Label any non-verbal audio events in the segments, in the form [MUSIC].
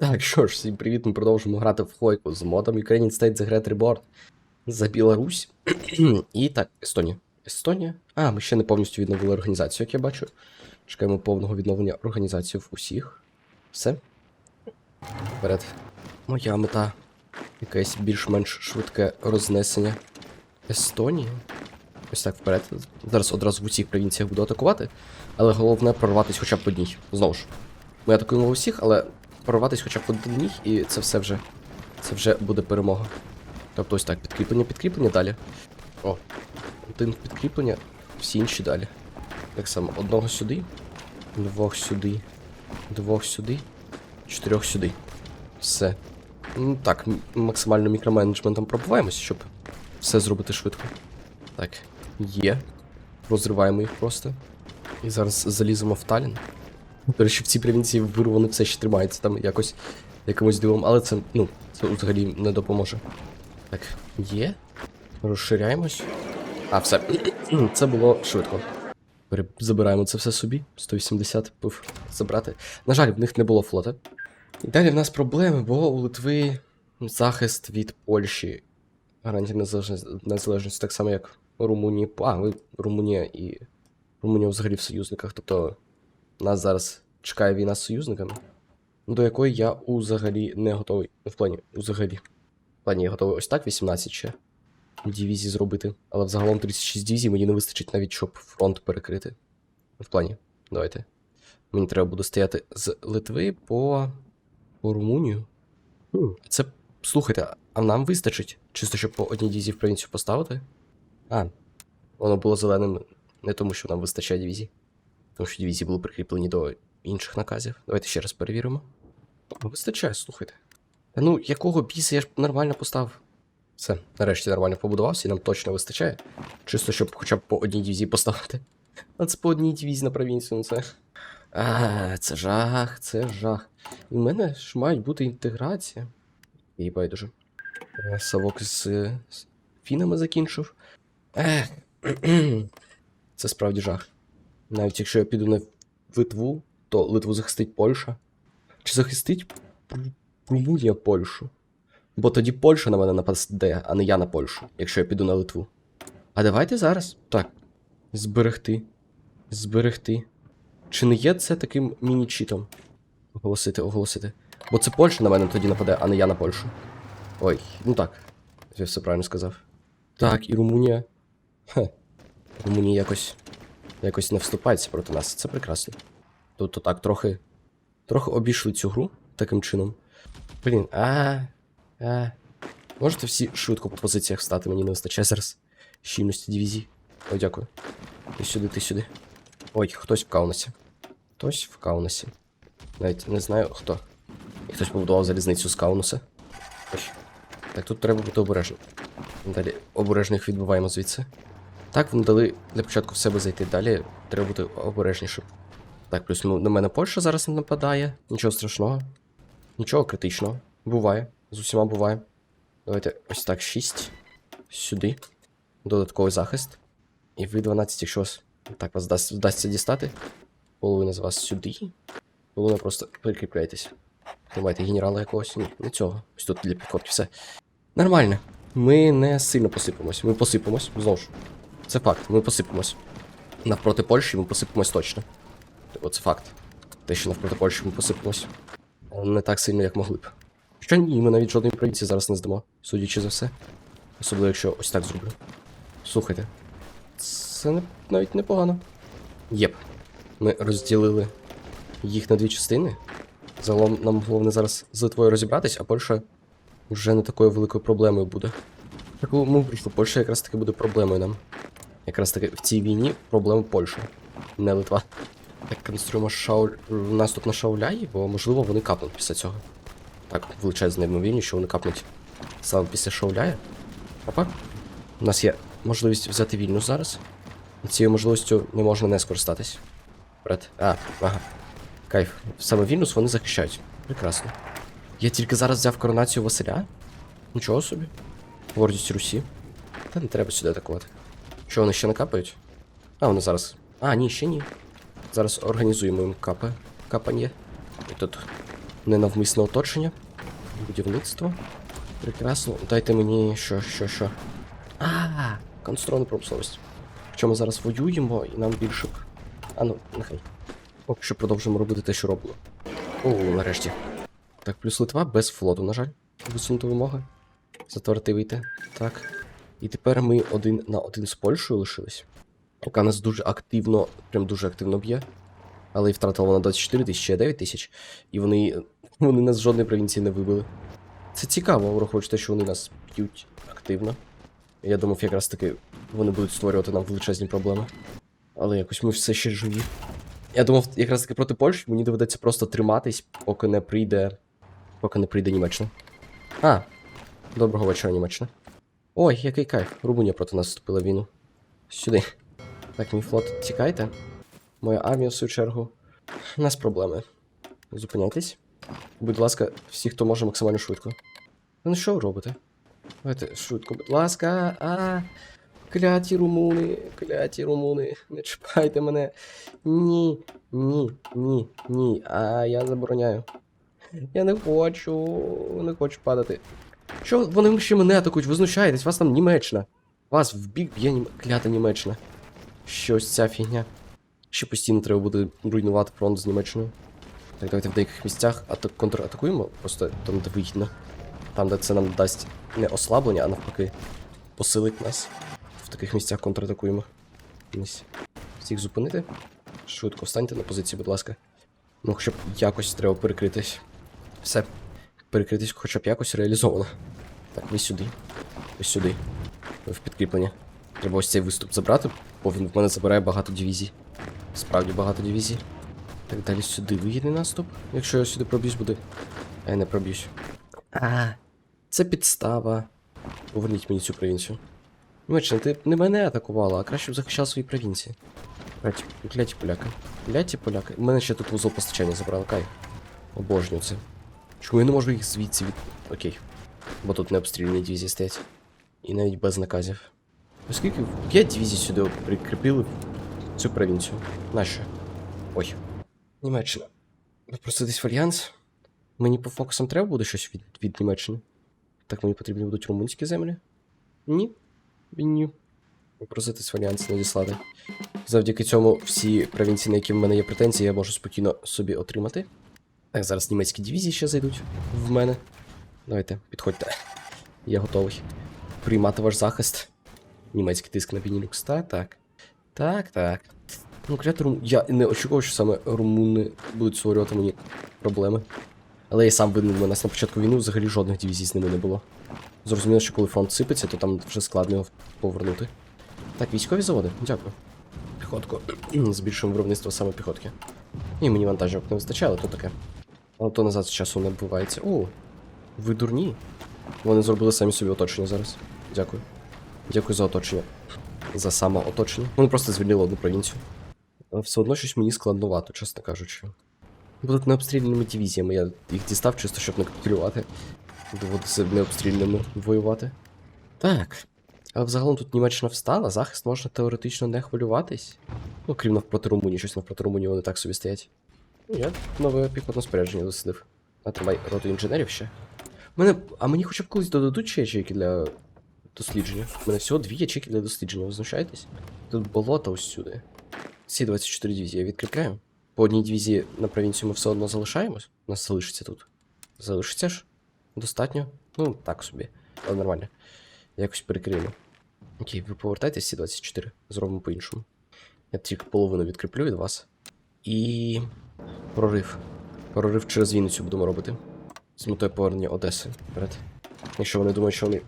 [LAUGHS] Так, що ж, всім привіт, ми продовжуємо грати в Хойку з модом Ukrainian State The Great Reborn за Білорусь. [CLEARS THROAT] І так, Естонія. Естонія? А, ми ще не повністю відновили організацію, як я бачу. Чекаємо повного відновлення організації в усіх. Все. Вперед. Моя мета. Якесь більш-менш швидке рознесення Естонії. Ось так вперед. Зараз одразу в усіх провінціях буду атакувати, але головне прорватися хоча б в одній. Знову ж. Ми атакуємо усіх, але прорватися хоча б в одній, і це все вже. Це вже буде перемога. Тобто ось так, підкріплення, підкріплення далі. О, один підкріплення, всі інші далі. Так само, одного сюди, двох сюди, двох сюди, чотирьох сюди. Все. Ну так, максимально мікроменеджментом пробуваємось, щоб все зробити швидко. Так, є. Розриваємо їх просто. І зараз заліземо в Талін. До речі, в цій провінції вирвано все ще тримається там якось якимось дивом, але це, ну, це взагалі не допоможе. Так, є. Розширяємось. А, все. [CLEARS THROAT] це було швидко. Забираємо це все собі. 180 пив забрати. На жаль, в них не було флота. І далі в нас проблеми, бо у Литви захист від Польщі. Гарантія незалежності, так само, як Румунії. А, Румунія і. Румунія взагалі в союзниках. Тобто нас зараз чекає війна з союзниками, до якої я взагалі не готовий. В плані, взагалі. В плані я готовий ось так 18 ще дивізій зробити. Але взагалом 36 дивізій мені не вистачить навіть, щоб фронт перекрити. В плані, давайте. Мені треба буде стояти з Литви по. по Румунію. Це. Слухайте, а нам вистачить? Чисто щоб по одній дивізії в провінцію поставити? А, воно було зеленим не тому, що нам вистачає дивізій. Тому що дивізії були прикріплені до інших наказів. Давайте ще раз перевіримо. Вистачає, слухайте. Та ну, якого біса я ж нормально поставив? Все, нарешті нормально побудувався, і нам точно вистачає. Чисто, щоб хоча б по одній дивізії поставити. А це по одній дивізії на провінцію, ну це. А, це жах, це жах. В мене ж мають бути інтеграція. І байдуже. Е, Савок з, з фінами закінчив. Ех. Це справді жах. Навіть якщо я піду на Литву, то Литву захистить Польща. Чи захистить Румунія Польщу? Бо тоді Польща на мене нападе, а не я на Польщу, якщо я піду на Литву. А давайте зараз. Так. Зберегти. Зберегти. Чи не є це таким міні-чітом? Оголосити, оголосити. Бо це Польща на мене тоді нападе, а не я на Польщу. Ой, ну так. Я все правильно сказав. Так, і Румунія. Хе. Румунія якось якось не вступається проти нас. Це прекрасно. Тобто так, трохи. Трохи обійшли цю гру таким чином. Блін, а. а. Можете всі швидко по позиціях встати, мені не вистачає зараз щільності дивізії. Ой, дякую. Ти сюди, ти сюди. Ой, хтось в Каунасі. Хтось в Каунасі. Навіть не знаю хто. І хтось побудував залізницю з Каунуса. Ой. Так, тут треба бути обережним. Далі обережно їх відбуваємо звідси. Так, вони дали для початку в себе зайти. Далі треба бути обережнішим. Так, плюс ну, на мене Польща зараз не нападає. Нічого страшного. Нічого критичного. Буває. З усіма буває. Давайте ось так, 6. Сюди. Додатковий захист. І ви 12, якщо вас так вас вдасть- вдасться дістати. Половина з вас сюди. Половина просто прикріпляйтесь. Тримайте генерала якогось. Ні, не цього. Ось тут для підходки все. Нормально. Ми не сильно посипемось. Ми посипемось, знову ж. Це факт, ми посипемось. Навпроти Польщі ми посипемось точно. Типу, це факт. Те, що навпроти Польщі ми посипемось. Не так сильно, як могли б. Що ні, ми навіть жодної провінції зараз не здамо, судячи за все. Особливо, якщо ось так зроблю. Слухайте. Це не, навіть непогано. Єп. Ми розділили їх на дві частини. Загалом нам головне зараз з Литвою розібратись, а Польща вже не такою великою проблемою буде. Так, ну, прийшло, Польща якраз таки буде проблемою нам. Якраз таки в цій війні проблема Польща, не Литва. Так, конструємо шауль... наступ на Шауляї, бо можливо вони капнуть після цього. Так, величезна ймовірність, що вони капнуть саме після Шауляя. Опа. У нас є можливість взяти вільну зараз. Цією можливістю не можна не скористатись. Вперед. А, ага. Кайф. Саме Вільнюс вони захищають. Прекрасно. Я тільки зараз взяв коронацію Василя. Нічого собі. Гордість Русі. Та не треба сюди атакувати. Що вони ще не капають? А, вони зараз. А, ні, ще ні. Зараз організуємо їм капи. Капання. І тут ненавмисне оточення. Будівництво. Прекрасно. Дайте мені що, що, що. А, конструктивна промисловість. Хоча ми зараз воюємо, і нам більше. А ну, нехай. Поки що продовжимо робити те, що робимо. О, нарешті. Так, плюс Литва без флоту, на жаль. Висунута вимога. Затверти вийти. Так. І тепер ми один на один з Польщею лишились. Яка нас дуже активно, прям дуже активно б'є. Але і втратила вона 24 тисячі, а 9 тисяч. І вони, вони нас з жодної провінції не вибили. Це цікаво, враховуючи те, що вони нас б'ють активно. Я думав, якраз таки вони будуть створювати нам величезні проблеми. Але якось ми все ще живі. Я думав, якраз таки проти Польщі мені доведеться просто триматись, поки не прийде. Поки не прийде Німеччина. А, доброго вечора, Німеччина. Ой, який кайф. Румунія проти нас вступила війну. Сюди. Так, мій флот, тікайте. Моя армія, в свою чергу. У нас проблеми. Зупиняйтесь. Будь ласка, всі, хто може, максимально швидко. Ну що ви робите? Давайте швидко, будь ласка. А. Кляті румуни, кляті румуни, не чіпайте мене. Ні, ні, ні, ні. А я забороняю. Я не хочу, не хочу падати. Що вони ще мене атакують? Ви знущаєтесь, вас там Німеччина. Вас в бік б'є нім... клята Німеччина. Щось ця фігня. Ще постійно треба буде руйнувати фронт з Німеччиною. Так, давайте в деяких місцях атак... контратакуємо, просто там, де вигідно. Там, де це нам дасть не ослаблення, а навпаки, посилить нас. В таких місцях контратакуємо. Всіх зупинити. Швидко встаньте на позиції, будь ласка. Ну, хоча б якось треба перекритись. Все. Перекритись хоча б якось реалізовано. Так, ви сюди. Ви сюди. Ви в підкріплення. Треба ось цей виступ забрати, бо він в мене забирає багато дивізій. Справді багато дивізій. Так, далі сюди вигідний наступ. Якщо я сюди проб'юсь, буде. А я не проб'юсь. А, це підстава. Поверніть мені цю провінцію. Німеччина, ти не мене атакувала, а краще б захищав свої провінції. Кляті поляки. Кляті поляки. У мене ще тут вузол постачання забрали, кай. Обожнюю це. Чому я не можу їх звідси від. Окей. Бо тут не обстріляні дивізії стоять. І навіть без наказів. Оскільки 5 дивізій сюди прикріпили цю провінцію. Нащо? Ой. Німеччина. Ви проситесь в альянс? Мені по фокусам треба буде щось від, від Німеччини? Так мені потрібні будуть румунські землі? Ні. Ні. Ви проситесь в альянс надіслати. Завдяки цьому всі провінції, на які в мене є претензії, я можу спокійно собі отримати. Так, зараз німецькі дивізії ще зайдуть в мене. Давайте, підходьте. Я готовий приймати ваш захист. Німецький тиск на Бенілюкс. Так, так. Так, так. Ну, клятор, Рум- я не очікував, що саме румуни будуть створювати мені проблеми. Але я сам винен, у нас на початку війни взагалі жодних дивізій з ними не було. Зрозуміло, що коли фронт сипеться, то там вже складно його повернути. Так, військові заводи, дякую. Піхотку. [CLEARS THROAT] Збільшуємо виробництво саме піхотки. І мені вантажівок не вистачає, але то таке. Але то назад з часу не відбувається. О, ви дурні. Вони зробили самі собі оточення зараз. Дякую. Дякую за оточення. За самооточення. Вони просто звільнили одну провінцію. Все одно щось мені складновато, чесно кажучи. Будуть необстріляними дивізіями. Я їх дістав чисто, щоб не капітулювати. Доводиться необстрільними воювати. Так. А взагалом тут Німеччина встала, захист можна теоретично не хвилюватись. Ну, крім навпроти Румунії, щось навпроти Румунії вони так собі стоять. Я нове піхотне спорядження досидив. А тримай роту інженерів ще. Мене, а мені хоча б колись додадуть ще ячейки для дослідження. У мене всього дві ячейки для дослідження, ви знущаєтесь? Тут болото ось сюди. Ці 24 дивізії відкріпляємо. По одній дивізії на провінцію ми все одно залишаємось. У нас залишиться тут. Залишиться ж? Достатньо? Ну, так собі. Але нормально. Якось перекриємо. Окей, ви повертайтесь ці 24. Зробимо по-іншому. Я тільки половину відкріплю від вас. І. Прорив. Прорив через Вінницю будемо робити. З метою повернення Одеси. Вперед. Якщо вони думають, що вони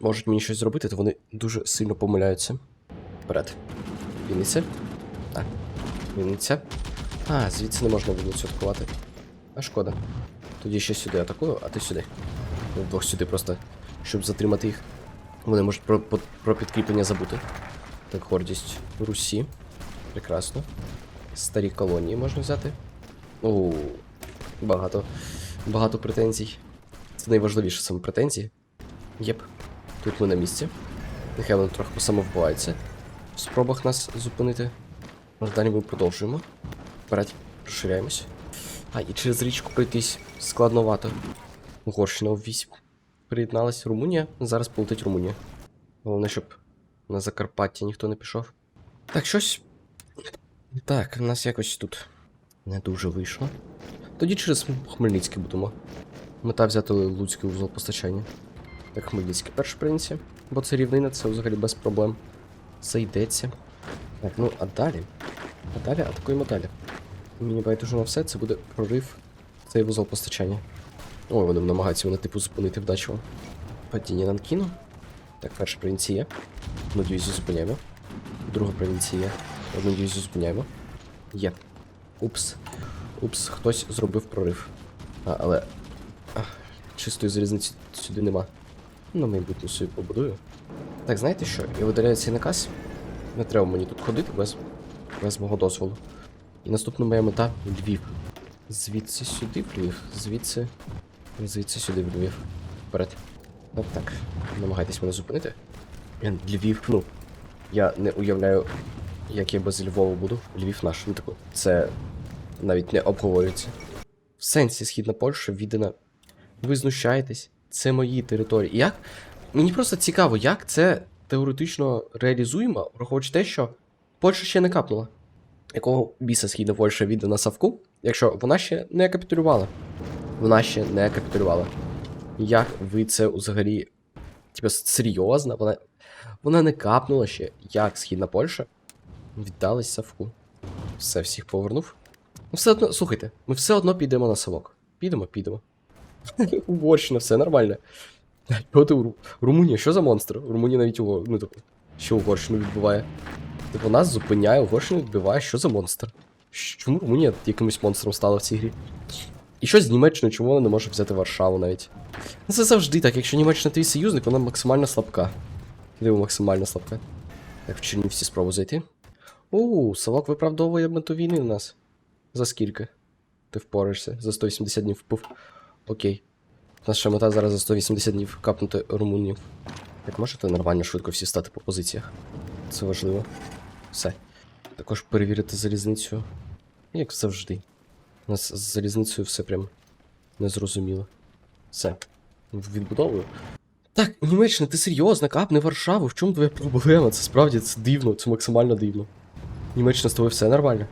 можуть мені щось зробити, то вони дуже сильно помиляються. Вперед. Вінниця. Так. Вінниця. А, звідси не можна Вінницю атакувати. А шкода. Тоді ще сюди атакую, а ти сюди. Ми вдвох сюди просто, щоб затримати їх. Вони можуть про, про, про підкріплення забути. Так, гордість Русі. Прекрасно. Старі колонії можна взяти. О, багато. Багато претензій. Це найважливіше саме претензії. Єп. Тут ми на місці. Нехай вони трохи самовбиваються. В спробах нас зупинити. Далі ми продовжуємо. Вперед, розширяємось. А, і через річку пройтись складновато. Угорщина в 8. Приєдналась Румунія. Зараз полетить Румунія. Головне, щоб на Закарпаття ніхто не пішов. Так, щось. Так, в нас якось тут не дуже вийшло. Тоді через Хмельницький будемо. Мета взяти Луцький узол постачання. Так, Хмельницький перший принці. Бо це рівнина, це взагалі без проблем. Зайдеться. Так, ну а далі. А далі атакуємо далі. Мені байдуже на все, це буде прорив цей вузол постачання. Ой, вони намагаються вони типу зупинити вдачу. Падіння Нанкіну. Так, перша провінція є. Надіюсь, зупиняємо. Друга провінція є. Надіюсь, зупиняємо. Є. Упс. Упс, хтось зробив прорив. А, але. А, чистої залізниці сюди нема. Ну, майбутнє собі побудую. Так, знаєте що? Я видаляю цей наказ. Не треба мені тут ходити без, без мого дозволу. І наступна моя мета Львів. Звідси сюди в Львів, звідси. Звідси сюди в Львів. Вперед. От так. Намагайтесь мене зупинити. Блін, Львів, ну. Я не уявляю, як я без Львова буду. Львів наш. Ну таку. Це навіть не обговорюється. В сенсі Східна Польща віддана. Ви знущаєтесь. Це мої території. Як? Мені просто цікаво, як це теоретично реалізуємо, враховуючи те, що Польща ще не капнула. Якого біса Східна Польща віддана Савку, якщо вона ще не капітулювала? Вона ще не капітулювала. Як ви це взагалі. Типа, серйозно? Вона. Вона не капнула ще. Як Східна Польща віддалась Савку. Все, всіх повернув. Ну, все одно, слухайте, ми все одно підемо на Савок. Підемо, підемо. [LAUGHS] Угорщина, все нормально. [LAUGHS] Ру- Румунія, що за монстр? Румунія навіть його, ну типу, що Угорщину відбиває. Типу нас зупиняє, Угорщину відбиває, що за монстр? Чому Румунія якимось монстром стала в цій грі? І що з Німеччиною, чому вона не може взяти Варшаву навіть? Це завжди так, якщо Німеччина твій союзник, вона максимально слабка. Диво, максимально слабка. Так, в Чернівці спробую зайти. Оу, Савок виправдовує мету війни у нас. За скільки? Ти впораєшся? За 180 днів впив. Окей. Наша мета зараз за 180 днів капнути Румунію. Як можете нормально швидко всі стати по позиціях? Це важливо. Все. Також перевірити залізницю. Як завжди. У нас з залізницею все прям незрозуміло. Все. Відбудовую. Так, Німеччина, ти серйозно, капни Варшаву. В чому твоя проблема? Це справді це дивно, це максимально дивно. Німеччина з тобою все нормально.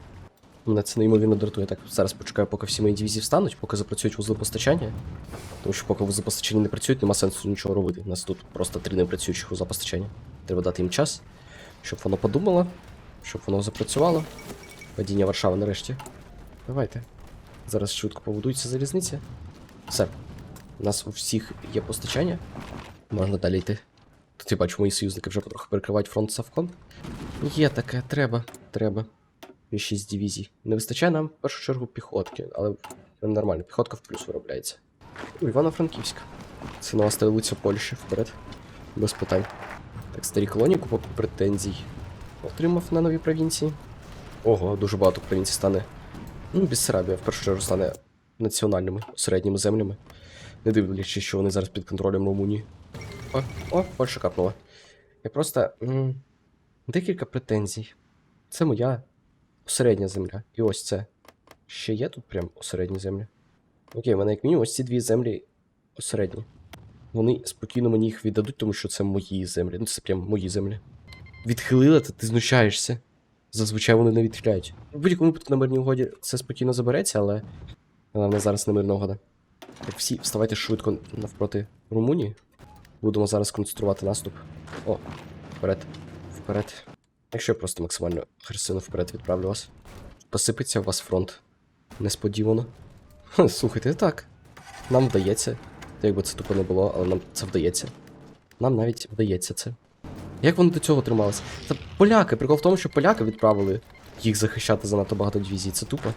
Мене це неймовірно дратує. Так, зараз почекаю, поки всі мої дивізії встануть, поки запрацюють вузли постачання. Тому що поки вузли постачання не працюють, нема сенсу нічого робити. У нас тут просто три непрацюючих вузла постачання. Треба дати їм час, щоб воно подумало, щоб воно запрацювало. Падіння Варшави нарешті. Давайте. Зараз швидко побудується залізниця. Все. У нас у всіх є постачання. Можна далі йти. Тут я бачу, мої союзники вже потроху перекривають фронт Савком. Є таке, треба, треба. І 6 дивізій. Не вистачає нам в першу чергу піхотки, але нормально, піхотка в плюс виробляється. У Івано-Франківськ. Це нова столиця Польщі вперед. Без питань. Так, старі колонії купа претензій. Отримав на нові провінції. Ого, дуже багато провінцій стане. Ну, Бессарабія в першу чергу стане національними середніми землями. Не дивлячись, що вони зараз під контролем Румунії. О, о, Польща капнула. Я просто. М декілька претензій. Це моя середня земля. І ось це. Ще є тут прям середні землі. Окей, в мене як мінімум ось ці дві землі середні. Вони спокійно мені їх віддадуть, тому що це мої землі. Ну, це прям мої землі. Відхилила, то ти знущаєшся. Зазвичай вони не відхиляють. В будь-якому випадку на мирній угоді це спокійно забереться, але. Головне зараз не мирна угода. Так, всі вставайте швидко навпроти Румунії. Будемо зараз концентрувати наступ. О, вперед. Вперед. Якщо я просто максимально агресивно вперед відправлю вас. Посипеться у вас фронт. Несподівано. Ха, слухайте, так. Нам вдається. Як би це тупо не було, але нам це вдається. Нам навіть вдається це. Як вони до цього трималися? Та поляки, прикол в тому, що поляки відправили їх захищати занадто багато дивізій. Це тупо.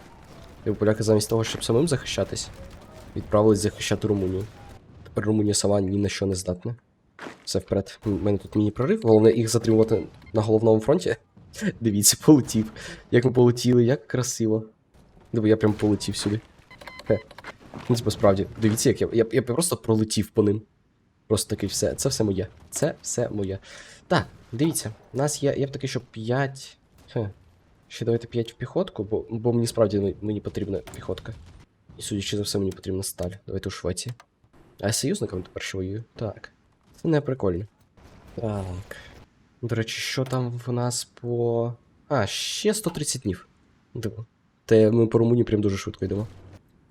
І поляки замість того, щоб самим захищатись, відправились захищати Румунію. Тепер Румунія сама ні на що не здатна. Все вперед. У мене тут міні-прорив. Головне їх затримувати на головному фронті. [LAUGHS] Дивіться, полетів. Як ми полетіли, як красиво. Диви, я прям полетів сюди. Хе. Ну, типу, справді, дивіться, як я. Я, я просто пролетів по ним. Просто такий все. Це все моє. Це все моє. Так, дивіться, у нас є. Я б такий, що 5. Хе. Ще давайте 5 в піхотку, бо, бо мені справді ну, мені потрібна піхотка. І судячи за все, мені потрібна сталь. Давайте у Швеції. А я союзниками тепер ще воюю? Так. Це не прикольно. Так. До речі, що там в нас по. А, ще 130 днів. Диво. Те ми по Румунії прям дуже швидко йдемо.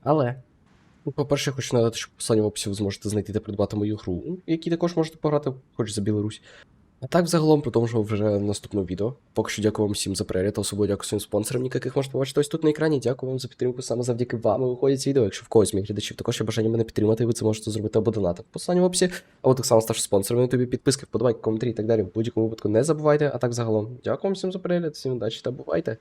Але. Ну, по-перше, я хочу надати, що в описі ви зможете знайти та придбати мою гру, які також можете пограти, хоч за Білорусь. А так, загалом продовжував вже наступне відео. Поки що дякую вам всім за перегляд, особливо дякую своїм спонсорам, яких можете побачити ось тут на екрані. Дякую вам за підтримку. Саме завдяки вам виходять ці відео. Якщо в когось моїх глядачів також є бажання мене підтримати, ви це можете зробити або донатом. Посилання в описі, або так само ставши спонсором на тобі підписки, вподобайки, коментарі і так далі. В будь-якому випадку не забувайте. А так загалом, дякую вам всім за перегляд, всім удачі та бувайте.